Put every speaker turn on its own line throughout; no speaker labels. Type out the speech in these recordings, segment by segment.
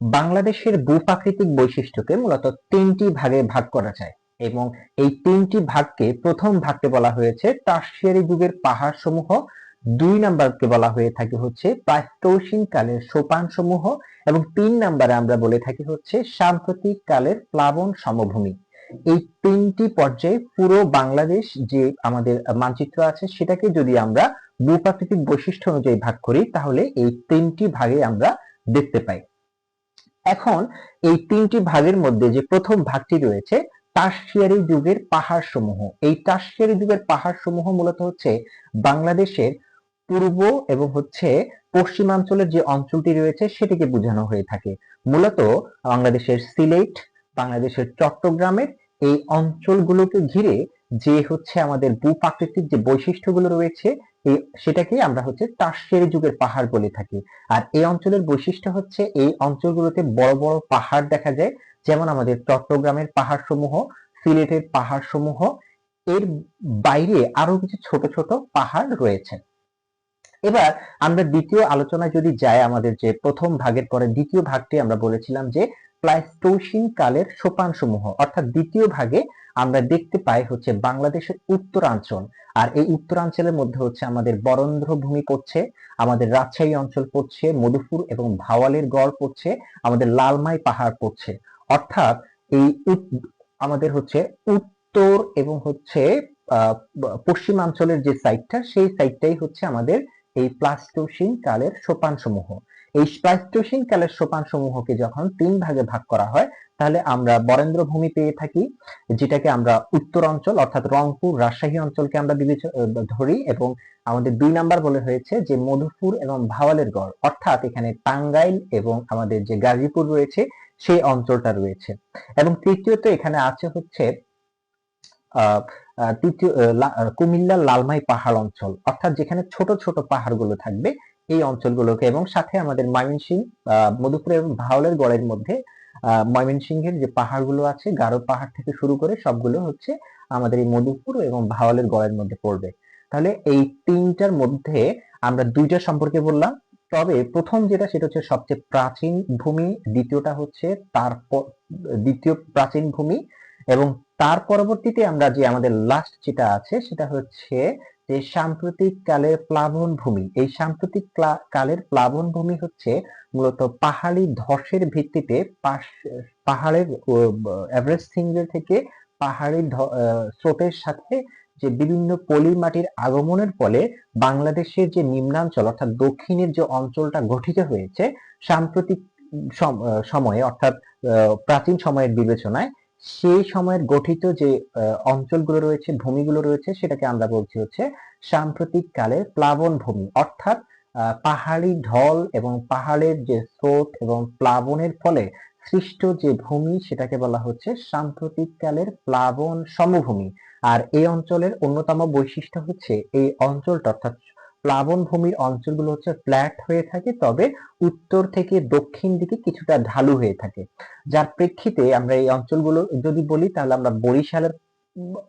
বাংলাদেশের ভূপ্রাকৃতিক বৈশিষ্ট্যকে মূলত তিনটি ভাগে ভাগ করা যায় এবং এই তিনটি ভাগকে প্রথম ভাগকে বলা হয়েছে টার্সিয়ারি যুগের পাহাড় সমূহ দুই নাম্বারকে বলা হয়ে থাকে হচ্ছে প্লাইস্টোসিন কালের সোপান সমূহ এবং তিন নাম্বারে আমরা বলে থাকি হচ্ছে সাম্প্রতিক কালের প্লাবন সমভূমি। এই তিনটি পর্যায়ে পুরো বাংলাদেশ যে আমাদের মানচিত্র আছে সেটাকে যদি আমরা ভূপ্রাকৃতিক বৈশিষ্ট্য অনুযায়ী ভাগ করি তাহলে এই তিনটি ভাগে আমরা দেখতে পাই। এখন এই তিনটি ভাগের মধ্যে যে প্রথম ভাগটি রয়েছে টার্সিয়ারি যুগের পাহাড় সমূহ এই টার্সিয়ারি যুগের পাহাড় সমূহ মূলত হচ্ছে বাংলাদেশের পূর্ব এবং হচ্ছে পশ্চিমাঞ্চলের যে অঞ্চলটি রয়েছে, সেটিকে বোঝানো হয়ে থাকে। মূলত বাংলাদেশের সিলেট, বাংলাদেশের চট্টগ্রামের এই অঞ্চলগুলোকে ঘিরে যে হচ্ছে আমাদের ভূপ্রাকৃতিক যে বৈশিষ্ট্যগুলো রয়েছে সেটাকে আমরা হচ্ছে টার্সিয়ারি যুগের পাহাড় বলে থাকি। আর এই অঞ্চলের বৈশিষ্ট্য হচ্ছে এই অঞ্চলগুলোতে বড় বড় পাহাড় দেখা যায়, যেমন আমাদের চট্টগ্রামের পাহাড় সমূহ সিলেটের পাহাড় সমূহ এর বাইরে আরও কিছু ছোট ছোট পাহাড় রয়েছে। এবার আমরা দ্বিতীয় আলোচনায় যদি যাই, আমাদের যে প্রথম ভাগের পরে দ্বিতীয় ভাগটি আমরা বলেছিলাম যে প্লাইস্টোসিন কালের সোপান সমূহ অর্থাৎ দ্বিতীয় ভাগে আমরা দেখতে পাই হচ্ছে বাংলাদেশের উত্তরাঞ্চল। আর এই উত্তরাঞ্চলের মধ্যে হচ্ছে আমাদের বরেন্দ্র ভূমি পড়ছে, আমাদের রাজশাহী অঞ্চল পড়ছে, মধুপুর এবং ভাওয়ালের গড় পড়ছে, আমাদের লালমাই পাহাড় পড়ছে। অর্থাৎ এই আমাদের হচ্ছে উত্তর এবং হচ্ছে পশ্চিমাঞ্চলের যে সাইডটা সেই সাইডটাই হচ্ছে আমাদের এই প্লাস্টোসিন কালের সোপান সমূহ এই প্লাস্টোসিন কালের সোপান সমূহকে যখন তিন ভাগে ভাগ করা হয়, তাহলে আমরা বরেন্দ্র ভূমি পেয়ে থাকি, যেটাকে আমরা উত্তর অঞ্চল অর্থাৎ রংপুর, রাজশাহী অঞ্চলকে আমরা ধরি এবং আমাদের দুই নাম্বার বলে হয়েছে যে মধুপুর এবং ভাওয়ালের গড়। অর্থাৎ এখানে টাঙ্গাইল এবং আমাদের যে গাজীপুর রয়েছে, সেই অঞ্চলটা রয়েছে। এবং তৃতীয়ত এখানে আছে হচ্ছে তৃতীয় কুমিল্লার লালমাই পাহাড় অঞ্চল। অর্থাৎ যেখানে ছোট ছোট পাহাড়গুলো থাকবে এই অঞ্চলগুলোকে এবং সাথে আমাদের ময়মনসিংহ মধুপুর এবং ভাওলের গড়ের মধ্যে ময়মনসিংহের যে পাহাড়গুলো আছে, গারো পাহাড় থেকে শুরু করে সবগুলো হচ্ছে আমাদের এই মধুপুর এবং ভাওয়ালের গড়ের মধ্যে পড়বে। তাহলে এই তিনটার মধ্যে আমরা দুইটা সম্পর্কে বললাম। তবে প্রথম যেটা, সেটা হচ্ছে সবচেয়ে প্রাচীন ভূমি, দ্বিতীয়টা হচ্ছে তার দ্বিতীয় প্রাচীন ভূমি এবং তার পরবর্তীতে আমরা যে আমাদের লাস্ট যেটা আছে, সেটা হচ্ছে যে সাম্প্রতিক কালের প্লাবন ভূমি, এই সাম্প্রতিক কালের প্লাবন ভূমি হচ্ছে মূলত পাহাড়ি ধসের ভিত্তিতে পাহাড়ের এভারেস্ট সিঙ্গেল থেকে পাহাড়ি স্রোতের সাথে যে বিভিন্ন পলি মাটির আগমনের ফলে বাংলাদেশের যে নিম্নাঞ্চল অর্থাৎ দক্ষিণের যে অঞ্চলটা গঠিত হয়েছে, সাম্প্রতিক সময়ে অর্থাৎ প্রাচীন সময়ের বিবেচনায় সেই সময়ের গঠিত যে অঞ্চলগুলো রয়েছে, ভূমিগুলো রয়েছে, সেটাকে আমরা বলছি হচ্ছে সাম্প্রতিক কালের প্লাবন ভূমি। অর্থাৎ পাহাড়ি ঢল এবং পাহাড়ের যে স্রোত এবং প্লাবনের ফলে সৃষ্ট যে ভূমি, সেটাকে বলা হচ্ছে সাম্প্রতিক কালের প্লাবন সমভূমি। আর এই অঞ্চলের অন্যতম বৈশিষ্ট্য হচ্ছে এই অঞ্চলটা, অর্থাৎ প্লাবন ভূমির অঞ্চলগুলো হচ্ছে ফ্ল্যাট হয়ে থাকে, তবে উত্তর থেকে দক্ষিণ দিকে কিছুটা ঢালু হয়ে থাকে। যার প্রেক্ষিতে আমরা এই অঞ্চলগুলো যদি বলি, তাহলে আমরা বরিশালের,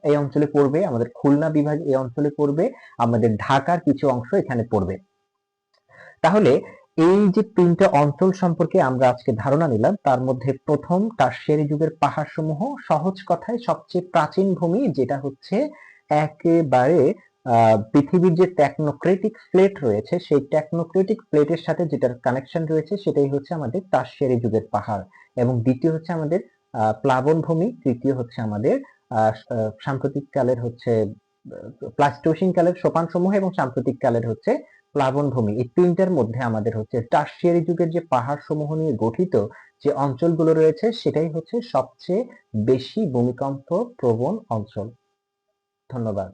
এই অঞ্চলে পড়বে, আমাদের খুলনা বিভাগ এই অঞ্চলে পড়বে, আমাদের ঢাকার কিছু অংশ এখানে পড়বে। তাহলে এই যে তিনটা অঞ্চল সম্পর্কে আমরা আজকে ধারণা নিলাম, তার মধ্যে প্রথম টার্সিয়ারি যুগের পাহাড় সমূহ সহজ কথায় সবচেয়ে প্রাচীন ভূমি, যেটা হচ্ছে একেবারে পৃথিবীর যে টেকনোক্রেটিক প্লেট রয়েছে, সেই টেকনোক্রেটিক প্লেটের সাথে যেটার কানেকশন রয়েছে, সেটাই হচ্ছে আমাদের টার্সিয়ারি যুগের পাহাড়। এবং দ্বিতীয় হচ্ছে আমাদের প্লাবন ভূমি, তৃতীয় হচ্ছে আমাদের সাম্প্রতিক কালের হচ্ছে প্লাস্টোসিন কালের সোপান সমূহ এবং সাম্প্রতিক কালের হচ্ছে প্লাবন ভূমি। এই তিনটার মধ্যে আমাদের হচ্ছে টার্সিয়ারি যুগের যে পাহাড় সমূহ নিয়ে গঠিত যে অঞ্চলগুলো রয়েছে, সেটাই হচ্ছে সবচেয়ে বেশি ভূমিকম্প প্রবণ অঞ্চল। ধন্যবাদ।